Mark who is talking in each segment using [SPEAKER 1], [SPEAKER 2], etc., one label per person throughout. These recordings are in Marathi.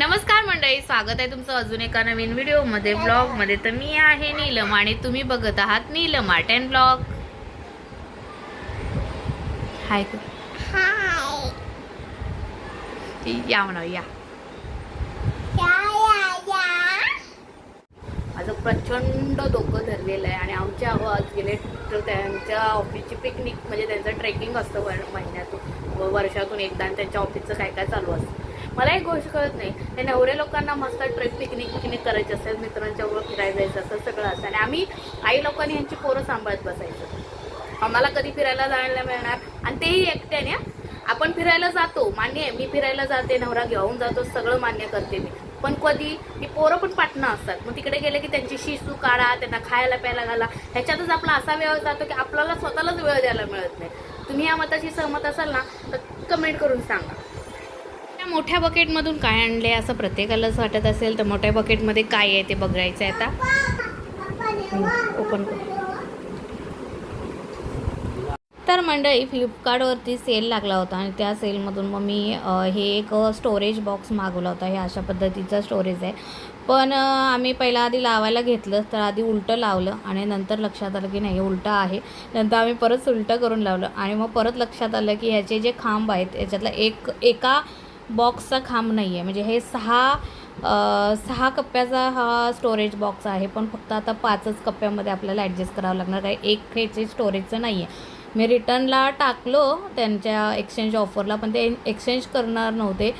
[SPEAKER 1] नमस्कार मंडळी स्वागत आहे तुमचं अजून एका नवीन व्हिडिओमध्ये ब्लॉगमध्ये. तर मी आहे नीलम आणि तुम्ही बघत आहात Neelam art and blog. Hi या म्हणा या. माझं प्रचंड डोकं धरलेलं आहे आणि आमचे आज गेले तर त्यांच्या ऑफिसची पिकनिक म्हणजे त्यांचं ट्रेकिंग असतं महिन्यातून वर्षातून एकदा आणि त्यांच्या ऑफिसचं काय काय चालू असतं. मला एक गोष्ट कळत नाही. हे नवरे लोकांना मस्त ट्रिप पिकनिक पिकनिक करायची असेल मित्रांच्याबरोबर फिरायला जायचं असं सगळं असतं आणि आम्ही आई लोकांनी यांची पोरं सांभाळत बसायचं. आम्हाला कधी फिरायला जायला मिळणार? आणि तेही एकट्याने आपण फिरायला जातो मान्य आहे. मी फिरायला जाते नवरा घेऊन जातो सगळं मान्य करते मी. पण कधी ती पोरं पण पाटणं असतात. मग तिकडे गेले की त्यांची शिसू काढा त्यांना खायला प्यायला घाला. ह्याच्यातच आपला असा वेळ जातो की आपल्याला स्वतःलाच वेळ द्यायला मिळत नाही. तुम्ही या मताशी सहमत असाल ना तर कमेंट करून सांगा. त्या मोठ्या बकेटमधून काय आणले असं प्रत्येकालाच वाटत असेल तर मोठ्या बकेटमध्ये काय आहे ते बघायचं आहे आता ओपन तर मंडळी फ्लिपकार्टवरती सेल लागला होता आणि त्या सेलमधून मग मी हे एक स्टोरेज बॉक्स मागवला होता. हे अशा पद्धतीचा स्टोरेज आहे. पण आम्ही पहिला आधी लावायला घेतलं तर आधी उलटं लावलं आणि नंतर लक्षात आलं की नाही उलटं आहे. नंतर आम्ही परत उलटं करून लावलं आणि मग परत लक्षात आलं की ह्याचे जे खांब आहेत याच्यातला एक एका बॉक्सचा खांब नाही आहे म्हणजे हे सहा सहा कप्प्याचा हा स्टोरेज बॉक्स आहे. पण फक्त आता पाचच कप्प्यामध्ये आपल्याला ॲडजस्ट करावं लागणार. आहे एक ह्याचे स्टोरेजचं नाही आहे मी रिटर्नला टाकलो त्यांच्या एक्सचेंज ऑफरला पण ते एक्सचेंज करणार नव्हते.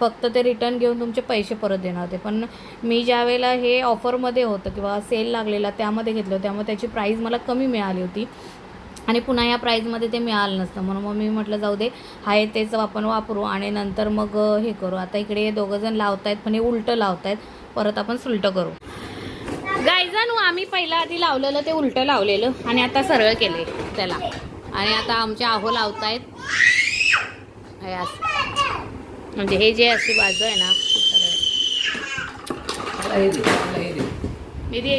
[SPEAKER 1] फक्त ते रिटर्न घेऊन तुमचे पैसे परत देणार होते. पण मी ज्या वेळेला हे ऑफरमध्ये होतं किंवा सेल लागलेला त्यामध्ये घेतलं त्यामुळे त्याची प्राईज मला कमी मिळाली होती. आणि पुन्हा या प्राईजमध्ये ते मिळालं नसतं. म्हणून मग मी म्हटलं जाऊ दे आहे तेच आपण वापरू आणि नंतर मग हे करू. आता इकडे हे दोघंजण लावतायत पण हे उलटं लावतायत. परत आपण सुलटं करू. गायजानू आम्ही पहिला आधी लावलेलं ते उलटं लावलेलं आणि आता सरळ केले त्याला. आणि आता आमचे आहो लावतायत. हे असं. म्हणजे हे जे अशी बाजू आहे ना
[SPEAKER 2] दे,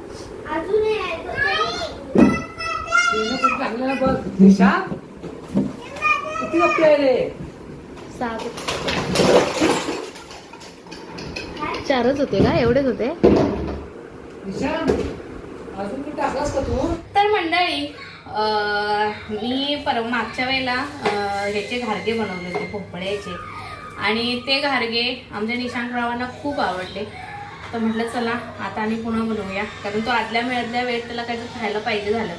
[SPEAKER 2] किती गप्पे
[SPEAKER 1] चारच होते का? एवढेच होते?
[SPEAKER 2] निशा अजून मी टाकलास का तू?
[SPEAKER 1] तर मंडळी अं, मी पर मागच्या वेळेला ह्याचे घारगे बनवले होते भोपळ्याचे. आणि ते घारगे आमच्या निशांकरावांना खूप आवडले. तर म्हटलं चला आता आम्ही पुन्हा बनवूया. कारण तो आदल्या मिळाल्या वेळेत त्याला काहीतरी खायला पाहिजे झालं.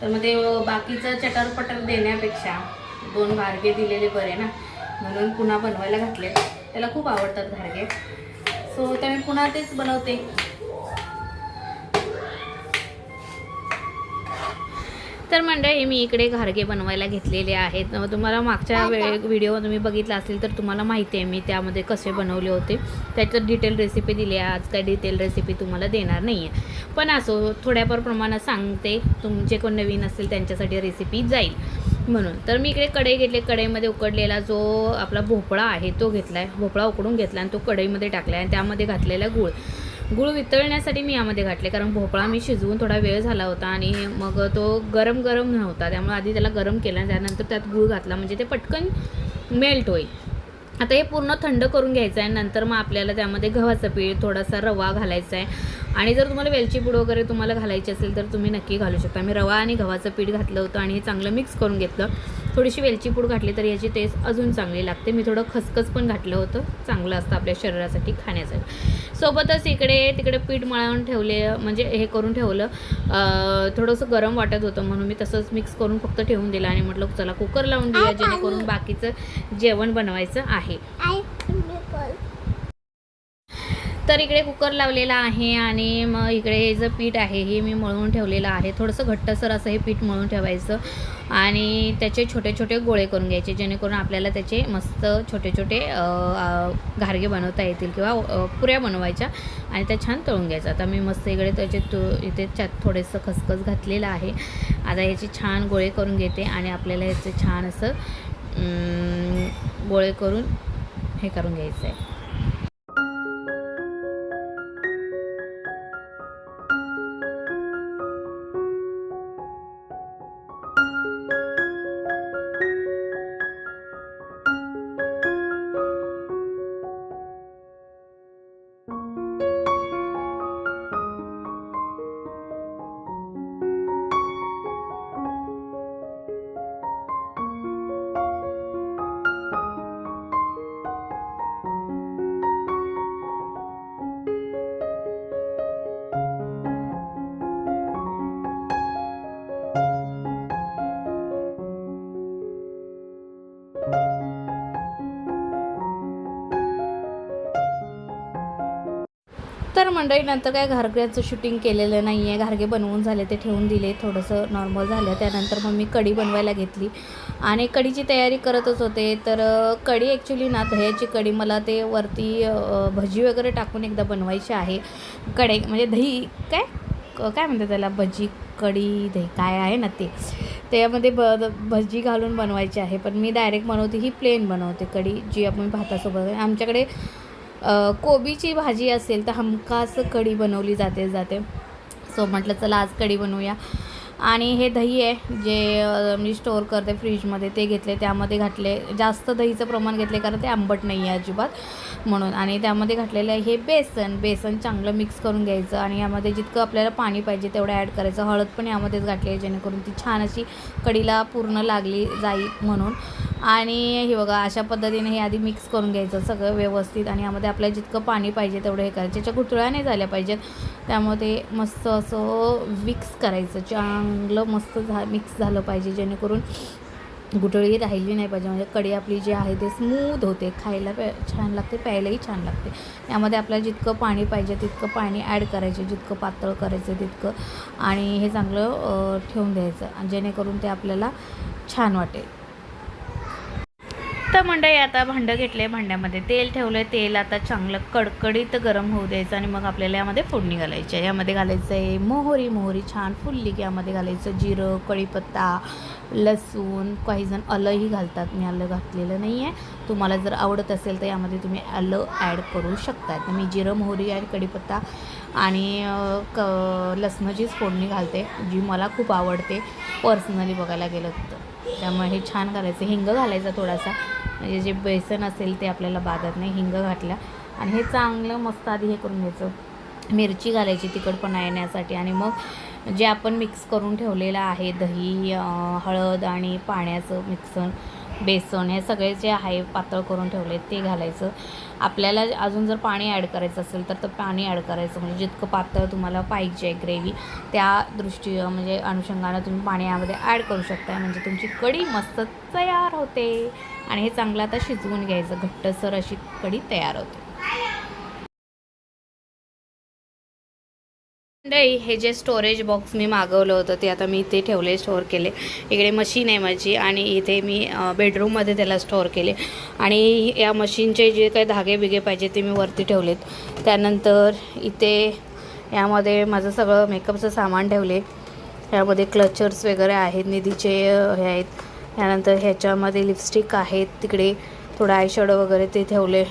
[SPEAKER 1] तर मग ते बाकीचं चटरपटर देण्यापेक्षा दोन घारगे दिलेले बरे ना. म्हणून पुन्हा बनवायला घातले त्याला खूप आवडतात घारगे. सो तर मी पुन्हा तेच बनवते. तर मंडळी मी इकडे घारगे बनवायला घेतलेले आहेत. तुम्हाला मागच्या वेळे व्हिडिओ तुम्ही बघितला असेल तर तुम्हाला माहिती आहे मी त्यामध्ये कसे बनवले होते. त्याच्यात डिटेल रेसिपी दिली आहे. आज काय डिटेल रेसिपी तुम्हाला देणार नाही आहे पण असो थोड्याफार प्रमाणात सांगते. तुमचे कोण नवीन असेल त्यांच्यासाठी रेसिपी जाईल. म्हणून तर मी इकडे कढई घेतले. कढईमध्ये उकडलेला जो आपला भोपळा आहे तो घेतला आहे भोपळा उकडून घेतला आणि तो कढईमध्ये टाकला आहे आणि त्यामध्ये घातलेला गूळ. गूळ वितळण्यासाठी मी यामध्ये घातले कारण भोपळा मी शिजवून थोडा वेळ झाला होता आणि मग तो गरम गरम नव्हता. त्यामुळे आधी त्याला गरम केला त्यानंतर त्यात गूळ घातला म्हणजे ते पटकन मेल्ट होईल. आता हे पूर्ण थंड करून घ्यायचं आहे नंतर मग आपल्याला त्यामध्ये गव्हाचं पीठ थोडासा रवा घालायचा आहे. आणि जर तुम्हाला वेलची पूड वगैरे तुम्हाला घालायची असेल तर तुम्ही नक्की घालू शकता. मी रवा आणि गव्हाचं पीठ घातलं होतं आणि हे चांगलं मिक्स करून घेतलं. थोडीशी वेलची पूड घातली तर याची टेस्ट अजून चांगली लागते. मी थोडं खसखस पण घातलं होतं. चांगलं असतं आपल्या शरीरासाठी खाण्यासाठी. सोबतच इकडे तिकडे पीठ मळून ठेवले म्हणजे हे करून ठेवलं. थोडंसं गरम वाटत होतं म्हणून मी तसंच मिक्स करून फक्त ठेवून दिलं आणि म्हटलं चला कुकर लावून देऊया जेणेकरून बाकीचं जेवण बनवायचं आहे. तर इकडे कुकर लावलेला आहे आणि मग इकडे हे जे पीठ आहे हे मी मळून ठेवलेलं आहे. थोडंसं घट्टसर असं हे पीठ मळून ठेवायचं आणि त्याचे छोटे छोटे गोळे करून घ्यायचे जेणेकरून आपल्याला त्याचे मस्त छोटे छोटे घारगे बनवता येतील किंवा पुऱ्या बनवायच्या आणि त्या छान तळून घ्यायचं आता मी मस्त इकडे त्याचे तु इथे त्यात थोडंसं खसखस घातलेलं आहे. आता याचे छान गोळे करून घेते आणि आपल्याला याचे छान असं गोळे करून हे करून घ्यायचं आहे तर मंडळी नंतर काय घारग्याचं शूटिंग केलेलं नाही आहे घारगे बनवून झाले ते ठेवून दिले. थोडंसं नॉर्मल झालं. त्यानंतर मग मी कढी बनवायला घेतली. आणि कढीची तयारी करतच होते. तर कढी ॲक्च्युली ना दह्याची कढी मला ते वरती भजी वगैरे टाकून एकदा बनवायची आहे. कडे म्हणजे दही काय? क- काय म्हणतात त्याला? भजी कढी दही काय आहे ना ते. त्यामध्ये ब भजी घालून बनवायची आहे. पण मी डायरेक्ट बनवते ही प्लेन बनवते कढी जी आपण भातासोबत आमच्याकडे कोबीची भाजी असेल तर हमखास कढी बनवली जाते जाते. सो म्हटलं चला आज कढी बनवूया. आणि हे दही आहे जे मी स्टोअर करते फ्रीजमध्ये ते घेतले त्यामध्ये घातले. जास्त दहीचं प्रमाण घेतले कारण ते आंबट नाही आहे अजिबात म्हणून. आणि त्यामध्ये घातलेलं आहे हे बेसन. बेसन चांगलं मिक्स करून घ्यायचं आणि यामध्ये जितकं आपल्याला पाणी पाहिजे तेवढं ॲड करायचं. हळद पण यामध्येच घातली आहे जेणेकरून ती छान अशी कढीला पूर्ण लागली जाईल म्हणून. आणि हे बघा अशा पद्धतीने हे आधी मिक्स करून घ्यायचं सगळं व्यवस्थित आणि यामध्ये आपल्याला जितकं पाणी पाहिजे तेवढं हे करायचं. त्याच्या गुठळ्या नाही झाल्या पाहिजेत. त्यामुळे ते मस्त असं मिक्स करायचं. चांगलं मस्त झा मिक्स झालं पाहिजे जेणेकरून गुठळी राहिली नाही पाहिजे. म्हणजे कढी आपली जी आहे ते स्मूथ होते. खायला प्या छान लागते प्यायलाही छान लागते. यामध्ये आपल्याला जितकं पाणी पाहिजे तितकं पाणी ॲड करायचे जितकं पातळ करायचं तितकं. आणि हे चांगलं ठेवून द्यायचं. जेणेकरून ते आपल्याला छान वाटेल. तर मंडळी आता भांडं घेतले भांड्यामध्ये. तेल ठेवलं तेल आता चांगलं कडकडीत गरम होऊ द्यायचं आणि मग आपल्याला यामध्ये फोडणी घालायची आहे. यामध्ये घालायचं आहे मोहरी मोहरी छान फुलली की यामध्ये घालायचं जिरं कढीपत्ता लसूण काही जण आलंही घालतात. मी आलं घातलेलं नाही आहे. तुम्हाला जर आवडत असेल तर यामध्ये तुम्ही आलं ॲड करू शकता तर मी जिरं मोहरी आणि कढीपत्ता आणि क लसणाचीच फोडणी घालते जी मला खूप आवडते. पर्सनली बघायला गेलं तर. त्यामुळे हे छान घालायचं. हिंग घालायचा थोडासा. म्हणजे जे बेसन असेल ते आपल्याला बाधत नाही हिंग घातला. आणि हे चांगलं मस्त आधी हे करून घ्यायचं. मिरची घालायची तिखटपणा येण्यासाठी. आणि मग जे आपण मिक्स करून ठेवलेलं आहे दही हळद आणि पाण्याचं मिक्सर बेसन हे सगळे जे आहे पातळ करून ठेवले ते घालायचं. आपल्याला अजून जर पाणी ॲड करायचं असेल तर तर पाणी ॲड करायचं. म्हणजे जितकं पातळ तुम्हाला पाहिजे ग्रेव्ही त्या दृष्टी म्हणजे अनुषंगानं तुम्ही पाणी यामध्ये ॲड करू शकता म्हणजे तुमची कढी मस्त तयार होते. आणि हे चांगलं आता शिजवून घ्यायचं. घट्टसर अशी कढी तयार होते. नाही हे जे स्टोरेज बॉक्स मी मागवलं होतं ते आता मी इथे ठेवले स्टोअर केले. इकडे मशीन आहे माझी आणि इथे मी बेडरूममध्ये त्याला स्टोअर केले. आणि या मशीनचे जे काही धागे बिगे पाहिजे ते मी वरती ठेवलेत. त्यानंतर इथे यामध्ये माझं सगळं मेकअपचं सामान ठेवले. यामध्ये क्लचर्स वगैरे आहेत निधीचे हे आहेत. त्यानंतर ह्याच्यामध्ये लिपस्टिक आहेत तिकडे थोडं आयशॅडो वगैरे ते ठेवले.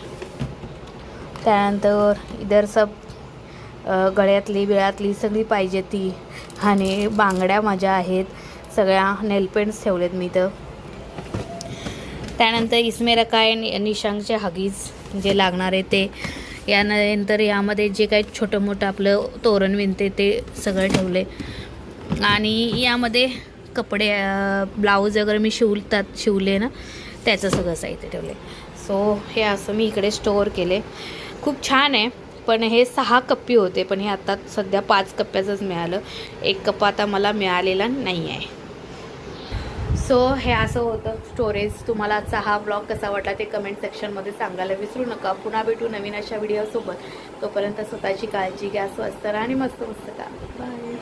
[SPEAKER 1] त्यानंतर इधर सब गळ्यातली बिळातली सगळी पाहिजे ती. आणि बांगड्या माझ्या आहेत. सगळ्या नेलपेंट्स ठेवलेत मी तर त्यानंतर इसमेरा काय नि- निशांगचे हगीज जे लागणार आहे ते. यानंतर यामध्ये जे काही छोटं मोठं आपलं तोरण विणते ते सगळं ठेवले. आणि यामध्ये कपडे ब्लाऊज वगैरे मी शिवतात शिवले ना त्याचं सगळं साहित्य ठेवले. सो हे असं मी इकडे स्टोअर केले. खूप छान आहे. पण हे सहा कप्पी होते पण हे आता सध्या पाच कप्प्याचंच मिळालं. एक कप आता मला मिळालेला नाही आहे सो हे असं होतं स्टोरेज तुम्हाला आजचा हा ब्लॉग कसा वाटला ते कमेंट सेक्शनमध्ये सांगायला विसरू नका. पुन्हा भेटू नवीन अशा व्हिडिओसोबत तोपर्यंत स्वतःची काळजी घ्या स्वस्त राहा आणि मस्त मस्त का बाय